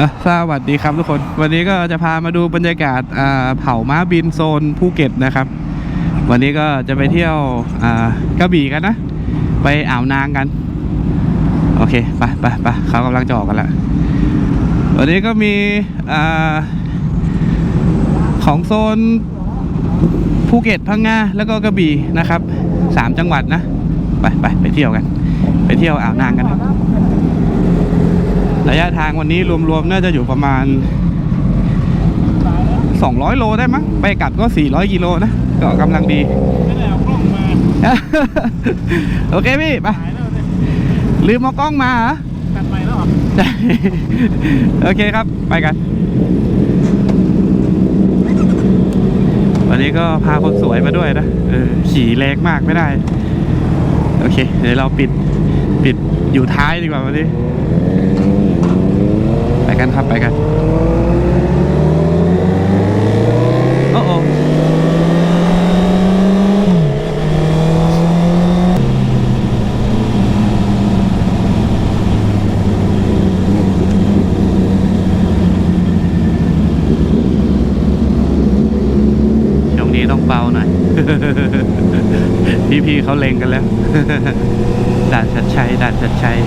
อะสวัสดีครับทุกคน วันนี้ก็จะพามาดูบรรยากาศอ่าเผาม้าบินโซนภูเก็ตนะครับ วันนี้ก็จะไปเที่ยวอ่ากระบี่กันนะ ไปอ่าวนางกัน โอเคไปไปไปเขากำลังจะออกกันแล้ววันนี้ก็มีอ่าของโซนภูเก็ตพังงาแล้วก็กระบี่นะครับสามจังหวัดนะ ไปไปไปเที่ยวกัน ไปเที่ยวอ่าวนางกันนะ ระยะทางวันนี้รวมๆน่าจะอยู่ประมาณ 200 โลได้มั้งไปกลับก็ 400 กิโลนะ ก็กำลังดีไม่ได้เอากล้องมาโอเคพี่ไปถ่ายแล้วเนี่ยลืมเอากล้องมาเหรอตัดไปแล้วเหรอใช่โอเคครับไปกัน วันนี้ก็พาคนสวยมาด้วยนะเออขี่แรงมากไม่ได้ โอเค เดี๋ยวเราปิดปิดอยู่ท้ายดีกว่าวันนี้ไป กันครับไปกันโอ้โอช่วงนี้ต้องเบาหน่อย พี่ๆเขาเล็งกันแล้วด่านชัดชัยด่านชัดชัย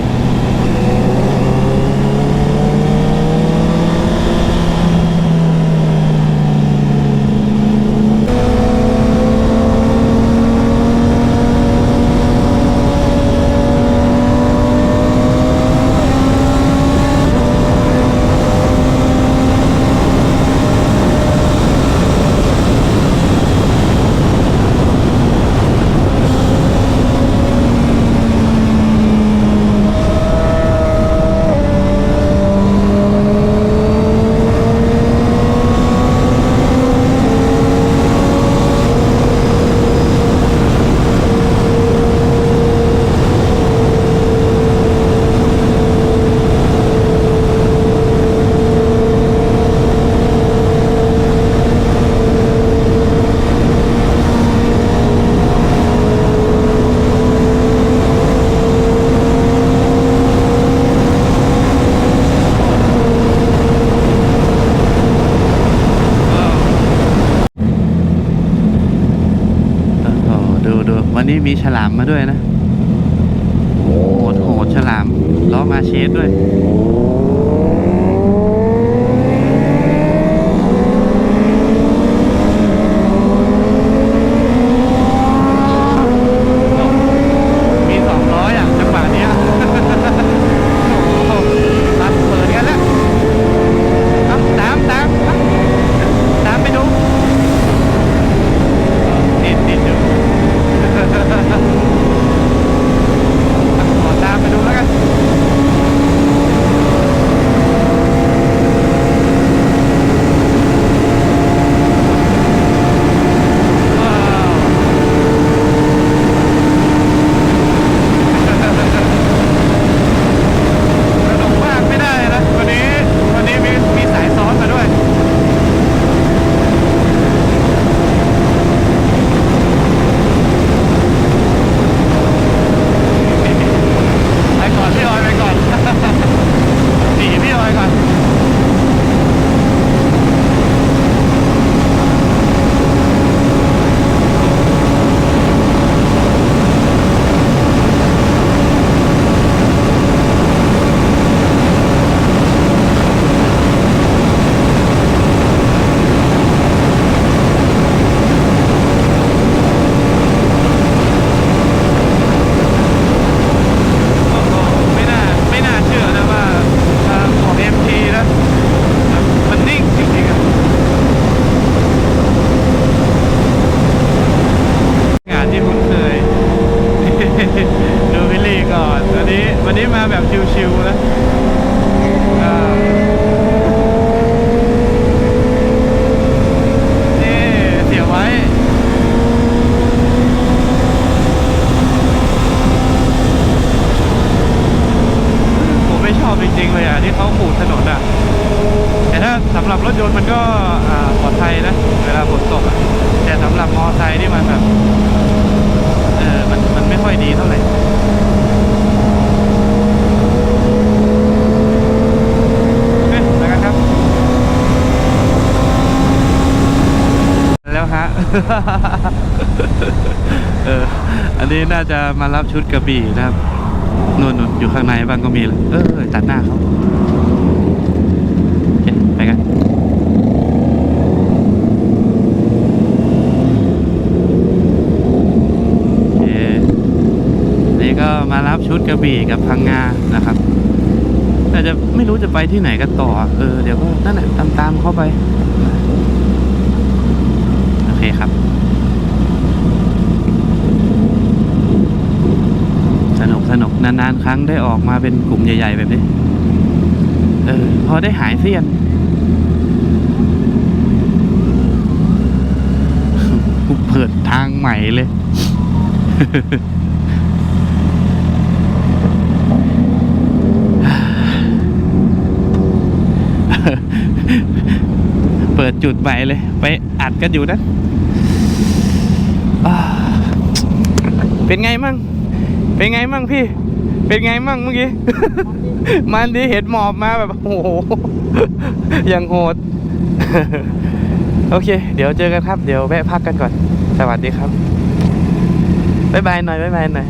โอ้โหดูดูวั นี้มีฉลามมาด้วยนะ โหดโหดฉลามล้อมาเชสด้วย ที่มันแบบเออมันมันไม่ค่อยดีเท่าไหร่แล้วฮะเอออันนี้น่าจะมารับชุดกระบี่นะครับนวลนอยู่ข้างในบ้างก็มีเลยเออตัดหน้าเขา กระบี่กับพังงานะครับ แต่จะไม่รู้จะไปที่ไหนกันต่อ เออเดี๋ยวก็นั่นแหละตามตามๆเข้าไป โอเคครับ สนุกสนุกนานๆ ครั้งได้ออกมาเป็นกลุ่มใหญ่ ๆ แบบนี้ เออ พอได้หายเสียนกูเปิดทางใหม่เลย เปิดจุดใหม่เลย ไปอัดกันอยู่นะอ่าเป็นไงมั่ง เป็นไงมั่งพี่ เป็นไงมั่งเมื่อกี้ มันดีเห็นหมอบมาแบบโอ้โหอยังโหด โอเค เดี๋ยวเจอกันครับ เดี๋ยวแวะพักกันก่อน สวัสดีครับบ๊ายบายหน่อยบ๊ายบายหน่อย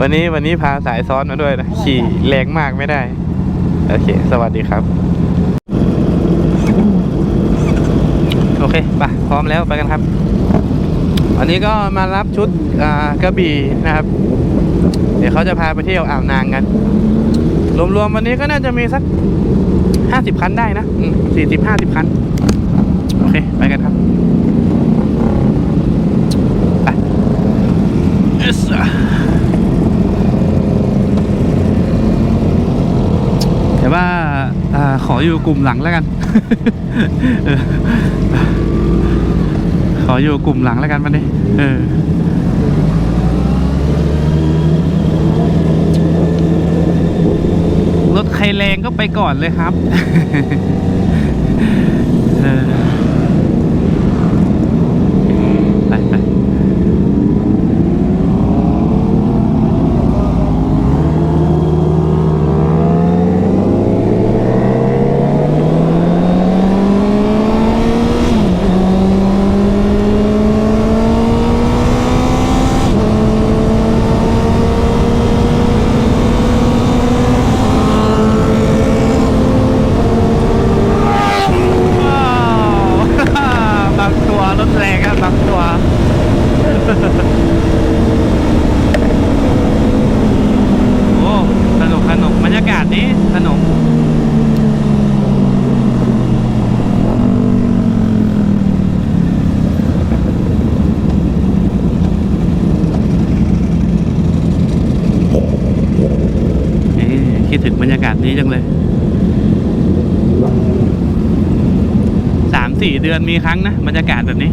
วันนี้วันนี้พาสายซ้อนมาด้วยนะ ขี่แรงมากไม่ได้ โอเค สวัสดีครับ โอ เคไปพร้อมแล้วไปกันครับวันนี้ก็มารับชุดกระบี่นะครับ เดี๋ยวเขาจะพาไปเที่ยวอ่าวนางกัน รวมๆวันนี้ก็น่าจะมีสักห้าสิบคันได้นะสี่สิบห้าสิบคัน โอเค ไปกันครับ ไปเอสแต่ว่า อาขออยู่กลุ่มหลังแล้วกันเออขออยู่กลุ่มหลังแล้วกันมันนี้ เออรถใครแรงก็ไปก่อนเลยครับ เออไปไปว้าว บางตัวรถแรงครับบางตัว โอ้สนุกสนุกบรรยากาศนี้สนุก เอ๊ะคิดถึงบรรยากาศนี้จังเลย สา มีครั้งนะบรรยากาศแบบนี้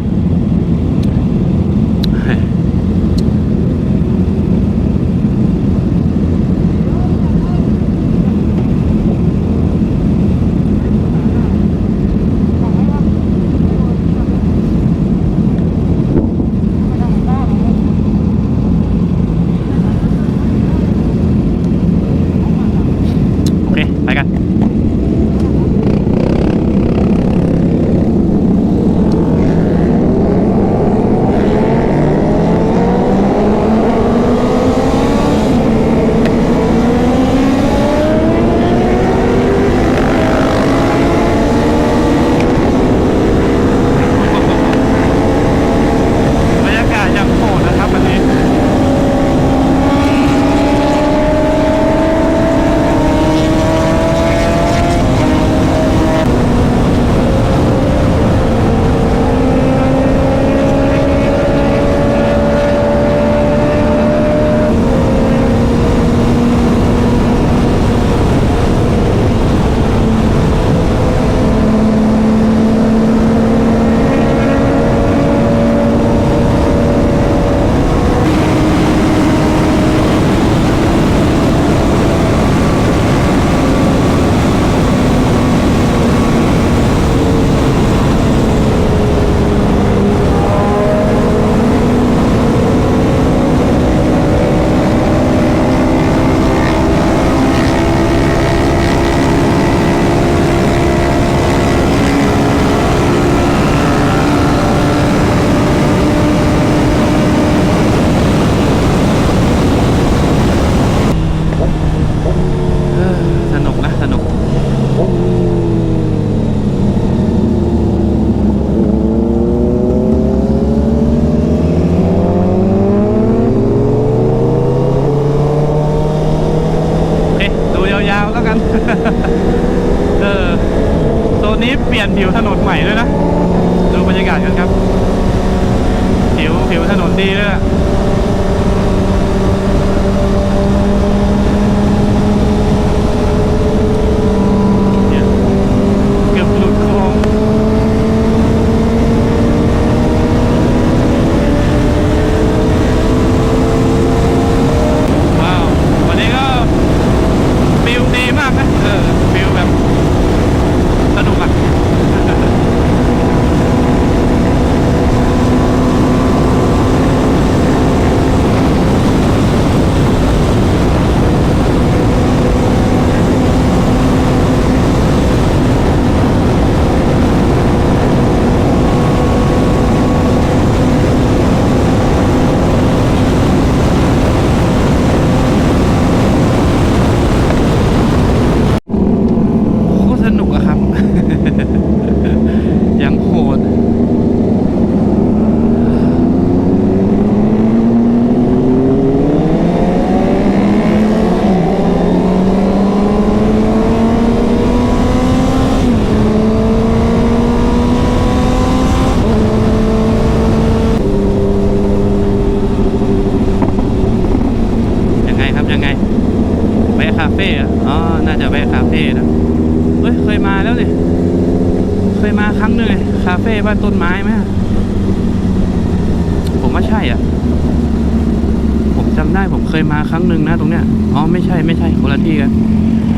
ผมว่าใช่อะผมจำได้ผมเคยมาครั้งหนึ่งนะตรงเนี้ยอ๋อไม่ใช่ไม่ใช่คนละที่กัน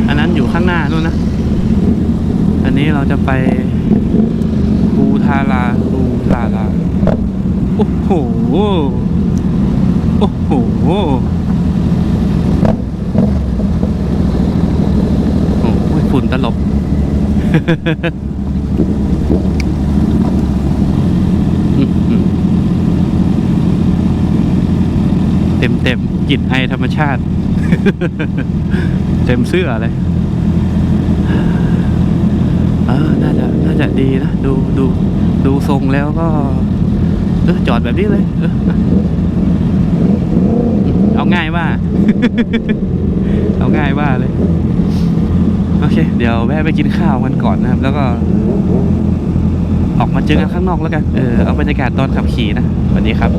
อันนั้นอยู่ข้างหน้านู่นนะ อันนี้เราจะไปบูทาราบูทาราโอ้โหโอ้โหโอ้ยฝุ่นตลบ เต็มเต็มๆกลิ่นไอธรรมชาติ เต็มเสื้อเลยเออน่าจะน่าจะดีนะ ดูดูดูทรงแล้วก็ เออจอดแบบนี้เลยเออเอาง่ายว่า เอาง่ายว่าเลย โอเค เดี๋ยวแวะไปกินข้าวกันก่อนนะครับ แล้วก็ออกมาเจอกันข้างนอกแล้วกัน เออ เอาบรรยากาศตอนขับขี่นะสวัสดีครับ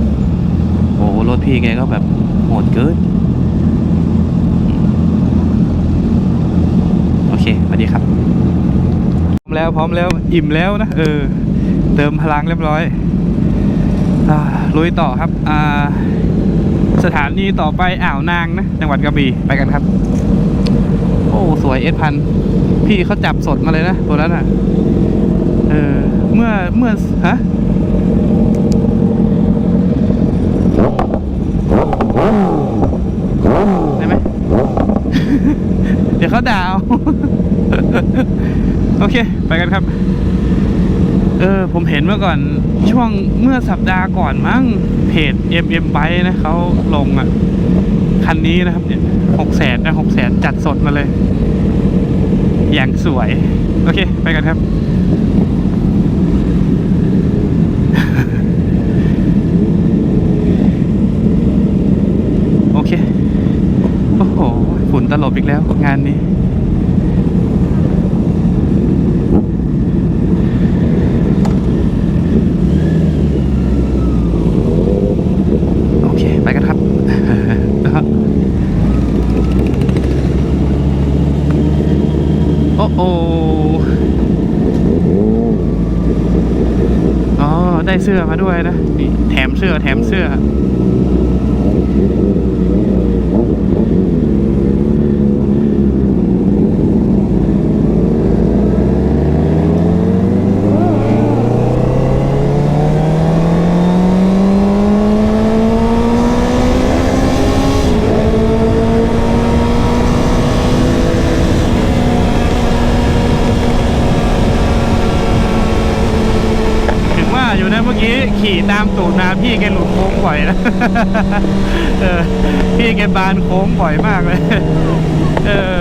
อ้รถพี่แกก็แบบโหดเกินโอเคสวัสดีครับพร้อมแล้วพร้อมแล้วอิ่มแล้วนะเออ เติมพลังเรียบร้อยอาลุยต่อครับอ่าสถานีต่อไปอ่าวนางนะจังหวัดกระบี่ไปกันครับ โอ้สวยเอสพันพี่เขาจับสดมาเลยนะตัวนั้นอะ เออเมื่อเมื่อฮะ ได้ไหม เดี๋ยวเขาด่าเอา โอ เค ไปกันครับ เออ ผมเห็นเมื่อก่อน ช่วงเมื่อสัปดาห์ก่อนมั้งเพจ MM b i นะเขาลงอะ คันนี้นะครับเนี่ยหกแสนนะหกแสนจัดสดมาเลย อย่างสวย โอเค ไปกันครับโอเค โอ้โห ฝุ่นตลบอีกแล้วงานนี้ โอเค ไปกันครับ นะครับโอ้โออ๋อ ได้เสื้อมาด้วยนะนี่แถมเสื้อแถมเสื้อ ถึงว่าอยู่นะเมื่อกี้ขี่ตามตูดมาพี่แกหลุดโค้งบ่อย นะพี่แกบานโค้งบ่อยมากเลย เออ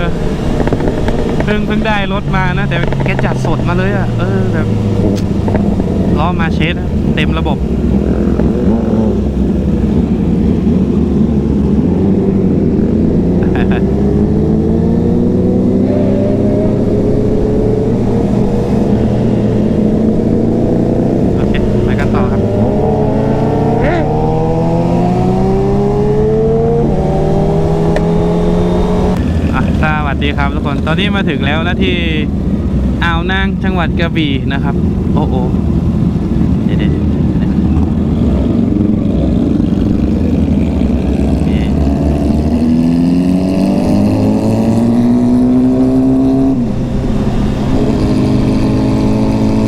เพิ่งเพิ่งได้รถมานะ แต่แกจัดสดมาเลยอะเออแบบล้อมาเช็ดเต็มระบบ นี่มาถึงแล้วนะที่อ่าวนางจังหวัดกระบี่นะครับ โอ้โหเดี๋ยวเดี๋ยวเดี๋ยวเดี๋ยวนี่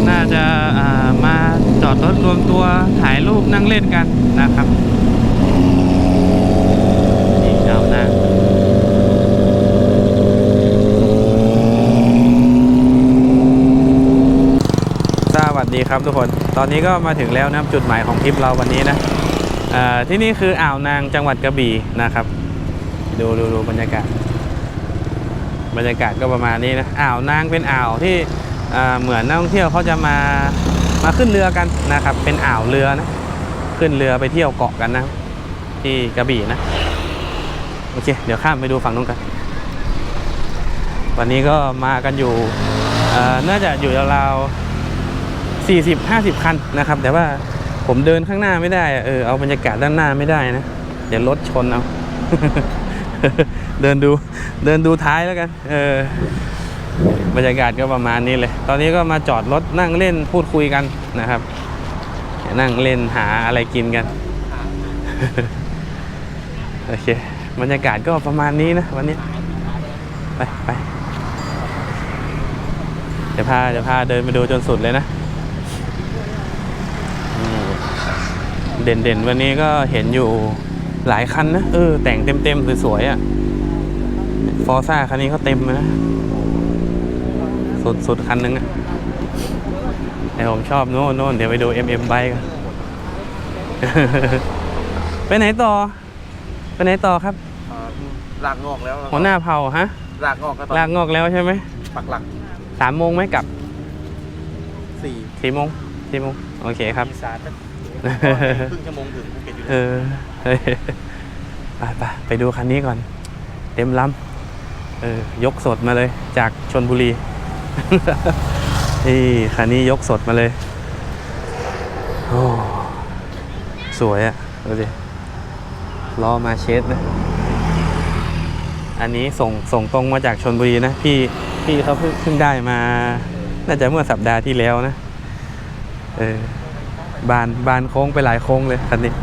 น่าจะอ่ามาจอดรถรวมตัวถ่ายรูปนั่งเล่นกันนะครับนี่อ่าวนาง ส ครับทุกคนตอนนี้ก็มาถึงแล้วนะครับจุดหมายของทริปเราวันนี้นะที่นี่คืออ่าวนางจังหวัดกระบี่นะครับดูดูดูบรรยากาศ บรรยากาศก็ประมาณนี้นะอ่าวนางเป็นอ่าวที่เหมือนนักท่องเที่ยวเขาจะมามาขึ้นเรือกันนะครับ เป็นอ่าวเรือนะขึ้นเรือไปเที่ยวเกาะกันนะ ที่กระบี่นะโอเค เดี๋ยวข้ามไปดูฝั่งนู้นกัน วันนี้ก็มากันอยู่น่าจะอยู่ราวๆ สี่สิบห้าสิบคันนะครับ แต่ว่าผมเดินข้างหน้าไม่ได้เออเอาบรรยากาศด้านหน้าไม่ได้นะเดี๋ยวรถชนเอาเดินดูเดินดูท้ายแล้วกัน เออบรรยากาศก็ประมาณนี้เลย ตอนนี้ก็มาจอดรถนั่งเล่นพูดคุยกันนะครับ นั่งเล่นหาอะไรกินกัน โอเค บรรยากาศก็ประมาณนี้นะวันนี้ ไปไปเดี๋ยวพาเดี๋ยวพาเดินไปดูจนสุดเลยนะ เด่นเด่นๆ วันนี้ก็เห็นอยู่หลายคันนะ เออ แต่งเต็มเต็มๆสวยๆอะ่ะฟอร์ซ่าคันนี้เขาเต็มเลยนะ สุดสุดคันนึงอะ่ะแต่ผมชอบโน่นโน่นเดี๋ยวไปดู MM b i กัน ไปไหนต่อ ไปไหนต่อครับหลากงอกแล้วหัวหน้าเผ่าฮะหลากงอกก็ตอนลากงอกแล้วใช่ไหมปักหลักสามโมงไหมกลับสี่สี่โมงสี่โมงโอเคครับอีสาน ครึ่งชั่วโมงถึงภูเก็ตอยู่เออเฮ้ยไปไปไปดูคันนี้ก่อน เต็มลำเออยกสดมาเลยจากชนบุรี นี่คันนี้ยกสดมาเลยโอ้สวยอะ่ะดูดิล้อมาเชสนะ อันนี้ส่งส่งตรงมาจากชนบุรีนะ พี่พี่เขาเพิ่งเพิ่งได้มา น่าจะเมื่อสัปดาห์ที่แล้วนะ เออ บานบานโค้งไปหลายโค้งเลยคันนี้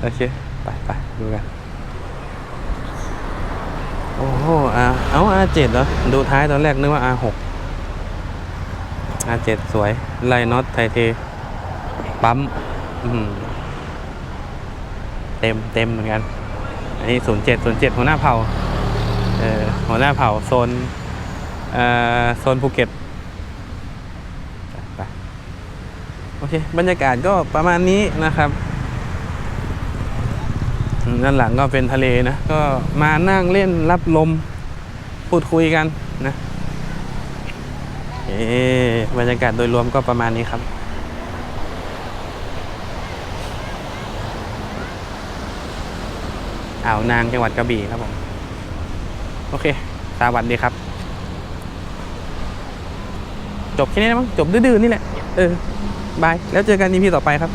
โอเค ไปไปดูกัน โอ้โหอ่าเอา R7 เหรอ ดูท้ายตอนแรกนึกว่า R6 R7 สวยไลน็อตไทเท ปั๊มอืมเต็มเต็มเหมือนกัน อันนี้ 07 07 หัวหน้าเผ่า เออหัวหน้าเผ่าโซน เอ่อ โซนภูเก็ตไป โอเค บรรยากาศก็ประมาณนี้นะครับด้านหลังก็เป็นทะเลนะ ก็มานั่งเล่นรับลมพูดคุยกันนะเอ๊บรรยากาศโดยรวมก็ประมาณนี้ครับอ่าวนางจังหวัดกระบี่ครับผม โอเค สวัสดีครับ จบแค่นี้นะมั้งจบดื้อๆนี่แหละ เออ บาย แล้วเจอกัน EP ต่อไปครับ